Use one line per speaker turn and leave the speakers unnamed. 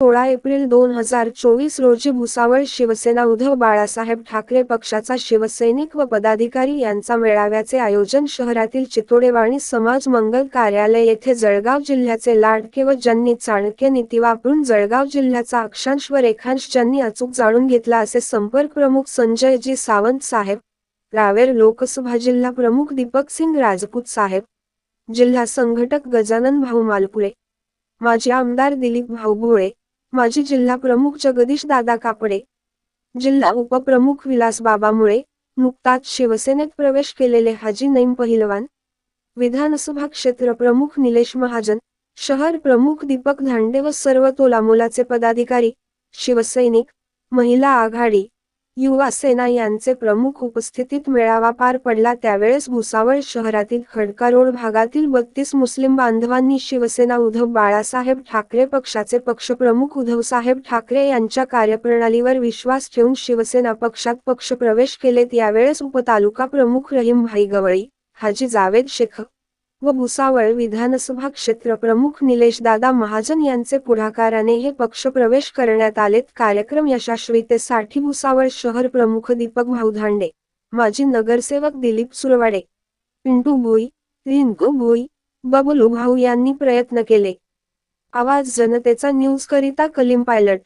सोळा एप्रिल दोन हजार चोवीस रोजी भुसावळ शिवसेना उद्धव बाळासाहेब ठाकरे पक्षाचा शिवसैनिक व पदाधिकारी यांचा मेळाव्याचे आयोजन शहरातील चितोडेवाणी समाज मंगल कार्यालय येथे जळगाव जिल्ह्याचे लाडके व ज्यांनी चाणक्य नीती वापरून जळगाव जिल्ह्याचा अक्षांश व रेखांश ज्यांनी अचूक जाणून घेतला असे संपर्क प्रमुख संजय जी सावंत साहेब रावेर लोकसभा जिल्हा प्रमुख दीपक सिंग राजपूत साहेब जिल्हा संघटक गजानन भाऊ मालपुरे माजी आमदार दिलीप भाऊ भोळे माजी जिल्हा प्रमुख जगदीश दादा कापडे जिल्हा उपप्रमुख विलास बाबा मुळे नुकताच शिवसेनेत प्रवेश केलेले हाजी नईम पहिलवान विधानसभा क्षेत्र प्रमुख निलेश महाजन शहर प्रमुख दीपक धांडे व सर्व तोलामोलाचे पदाधिकारी शिवसैनिक महिला आघाडी युवा सेना यांचे प्रमुख उपस्थितीत मेळावा पार पडला. त्यावेळेस भुसावळ शहरातील खडका रोड भागातील बत्तीस मुस्लिम बांधवांनी शिवसेना उद्धव बाळासाहेब ठाकरे पक्षाचे पक्षप्रमुख उद्धवसाहेब ठाकरे यांच्या कार्यप्रणालीवर विश्वास ठेवून शिवसेना पक्षात पक्षप्रवेश केलेत. यावेळेस उपतालुका प्रमुख रहीमभाई गवळी हाजी जावेद शेख व भुसावळ विधानसभा क्षेत्र प्रमुख निलेश दादा महाजन यांचे पुढाकाराने हे पक्षप्रवेश करण्यात आलेत. कार्यक्रम यशस्वीतेसाठी भुसावळ शहर प्रमुख दीपक भाऊ धांडे माजी नगरसेवक दिलीप सुरवाडे पिंटू भोई रिंकू भोई बबलू भाऊ यांनी प्रयत्न केले. आवाज जनतेचा न्यूज करिता कलिम पायलट